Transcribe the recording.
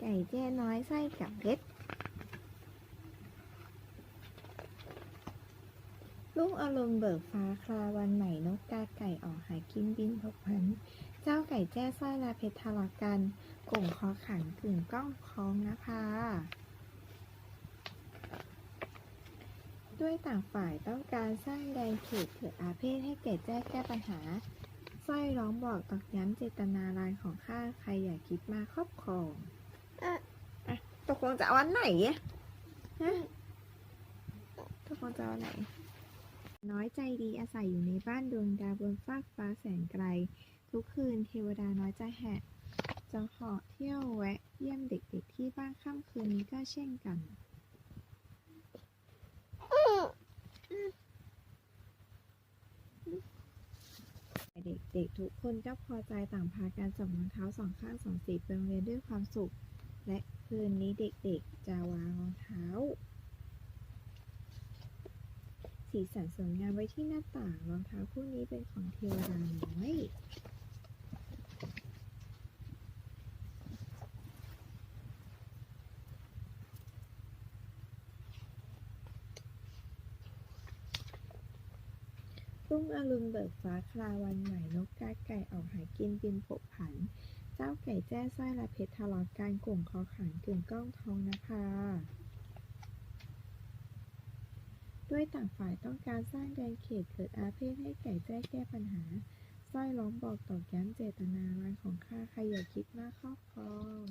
ไก่แจ้น้อยไส้กับเพชรลุงอารมณ์เบิกฟ้าคลาวันใหม่นกกาไก่ออกหากินบินพกพัน เจ้าไก่แจ้สร้อยละเพชรทะเลาะกันกลุ่มคอขันกึ่งก้องคล้องนะคะด้วยต่างฝ่ายต้องการสร้างแดนเขตเกิดอาเพศให้แก่แจ้แก้ปัญหาสร้อยร้องบอกตอกย้ำเจตนารายของข้าใครอย่าคิดมาครอบครอง อะตกลงจะเอาวันไหนฮะตกลงจะเอาวันไหน น้อยใจดีอาศัยอยู่ในบ้านดวงดาวบนฟากฟ้าแสนไกล ทุกคืนเทวดาน้อยใจแหกจะเหาะเที่ยวแวะเยี่ยมเด็กๆที่บ้านค่ำคืนนี้ก็เช่นกันเด็กๆทุกคนก็พอใจต่างพากันส่งรองเท้าสองข้างสองสีไปโรงเรียนด้วยความสุข และคืนนี้เด็กๆจะวางรองเท้า สีสันสวยงามไว้ที่หน้าต่างรองเท้าคู่นี้เป็นของเทวดาน้อยรุ่งอรุณเบิกฟ้าคลาวันใหม่นกกาไก่ออกหากินบินผกผัน เจ้าไก่แจ้สร้อยและเพชรทะเลาะกันกลุ่มคอขันกึ่งก้องทองนะคะด้วยต่างฝ่ายต้องการสร้างแดนเขตเกิดอาเพศให้ไก่แจ้แก้ปัญหาสร้อยล้อมบอกตอกย้ำเจตนาลางของข้าใครอย่าคิดมากครอบครอง